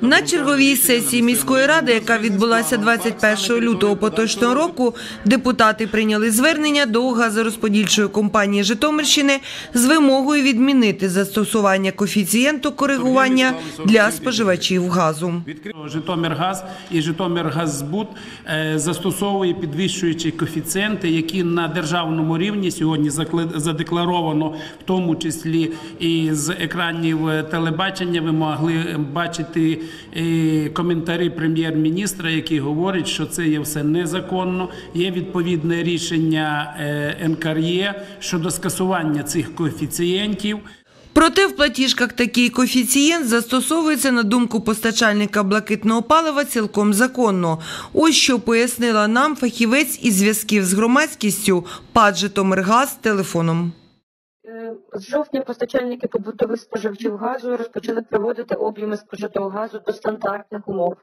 На черговій сесії міської ради, яка відбулася 21 лютого поточного року, депутати прийняли звернення до газорозподільчої компанії Житомирщини з вимогою відмінити застосування коефіцієнту коригування для споживачів газу. Житомиргаз і Житомиргаззбут е, застосовує підвищуючі коефіцієнти, які на державному рівні сьогодні задекларовано, в тому числі і з екранів е, телебачення. Ви могли бачити е, коментарі прем'єр-міністра, який говорить, що це є все незаконно. Є відповідне рішення е, НКРЄ щодо скасування цих коефіцієнтів. Проте в платіжках такий коефіцієнт застосовується на думку постачальника блакитного палива цілком законно. Ось що пояснила нам фахівець із зв'язків з громадськістю ПАД «Житомиргаз» телефоном. З жовтня постачальники побутових споживачів газу розпочали приводити об'єми спожитого газу до стандартних умов.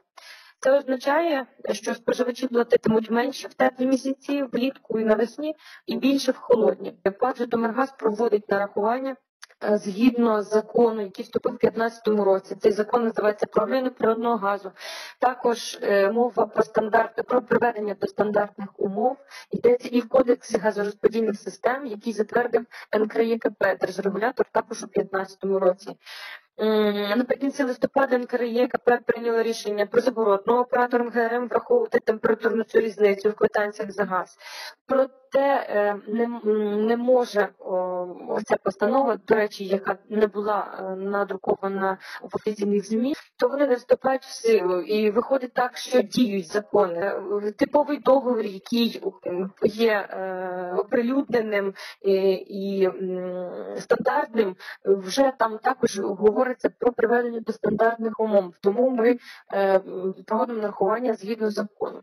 Це означає, що споживачі платитимуть менше в теплі місяці, влітку і навесні, і більше в холодні. ПАД «Житомиргаз» проводить нарахування згідно закону, який вступив у 2015 році. Цей закон називається про ринок природного газу. Також е, мова про стандарти про приведення до стандартних умов йдеться і в кодексі газорозподільних систем, який затвердив НКРЄКП, держрегулятор також у 2015 році. Наприкінці листопада НКРЄКП прийняло рішення про заборону операторам ГРМ враховувати температурну цю різницю в квитанціях за газ. Проте е, не, не може о, оця постанова, до речі, яка не була е, надрукована в офіційних ЗМІ, то вони не вступають в силу. І виходить так, що діють закони. Типовий договір, який є е, оприлюдненим і, стандартним, вже там також говориться про приведення до стандартних умов. Тому ми проводимо нарахування згідно закону.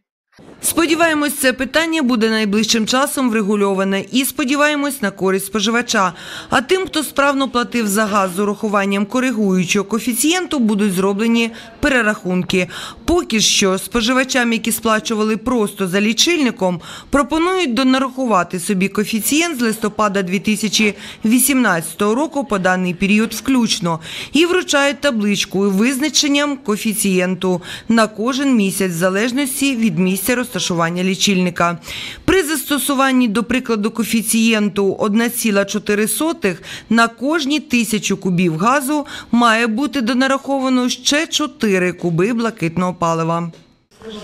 Сподіваємось, це питання буде найближчим часом врегульоване і сподіваємось на користь споживача. А тим, хто справно платив за газ з урахуванням коригуючого коефіцієнту, будуть зроблені перерахунки. Поки що споживачам, які сплачували просто за лічильником, пропонують донарахувати собі коефіцієнт з листопада 2018 року по даний період включно і вручають табличку визначенням коефіцієнту на кожен місяць в залежності від місця розташування лічильника. При застосуванні, до прикладу, коефіцієнту 1,4 на кожні тисячу кубів газу має бути донараховано ще 4 куби блакитного палива.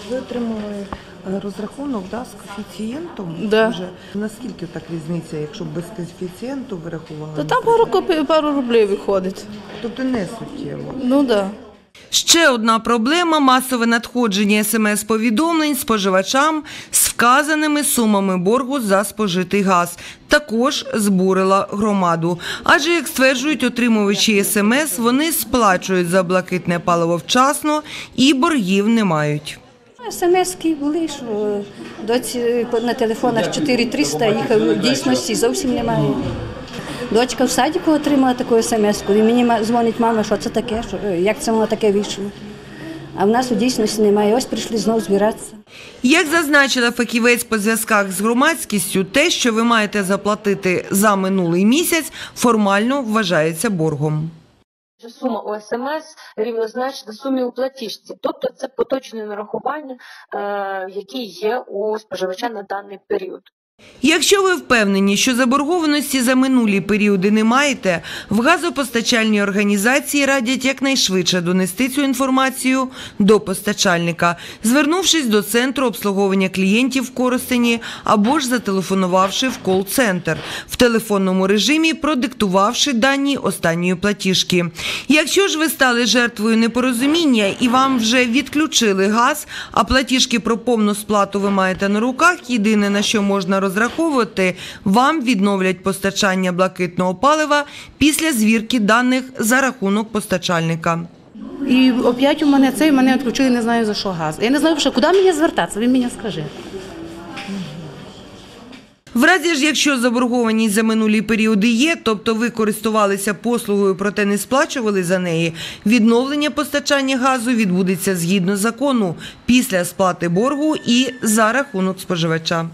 Ви отримали е, розрахунок да, з коефіцієнтом? Да. Вже. Наскільки так різниця, якщо без коефіцієнту вирахували? Та там пару, пару рублів виходить. Тобто не суттєво. Ну так. Да. Ще одна проблема – масове надходження смс-повідомлень споживачам з вказаними сумами боргу за спожитий газ. Також збурила громаду. Адже, як стверджують отримувачі смс, вони сплачують за блакитне паливо вчасно і боргів не мають. СМС-ки були, що на телефонах 4300, їх в дійсності зовсім немає. Дочка в садіку отримала таку смс-ку, і мені дзвонить мама, що це таке, що, е, як це воно таке вийшло. А в нас у дійсності немає. Ось прийшли знову збиратися. Як зазначила фахівець по зв'язках з громадськістю, те, що ви маєте заплатити за минулий місяць, формально вважається боргом. сума у СМС рівнозначна сумі у платіжці, тобто це поточне нарахування, е, які є у споживача на даний період. Якщо ви впевнені, що заборгованості за минулі періоди не маєте, в газопостачальній організації радять якнайшвидше донести цю інформацію до постачальника, звернувшись до центру обслуговування клієнтів в Коростені або ж зателефонувавши в кол-центр в телефонному режимі, продиктувавши дані останньої платіжки. Якщо ж ви стали жертвою непорозуміння і вам вже відключили газ, а платіжки про повну сплату ви маєте на руках, єдине на що можна розраховувати, вам відновлять постачання блакитного палива після звірки даних за рахунок постачальника. І опять у мене цей мене відключили, не знаю за що газ. Я не знаю, що куди мені звертатися, ви мені скажи. В разі ж, якщо заборгованість за минулі періоди є, тобто ви користувалися послугою, проте не сплачували за неї, відновлення постачання газу відбудеться згідно закону після сплати боргу і за рахунок споживача.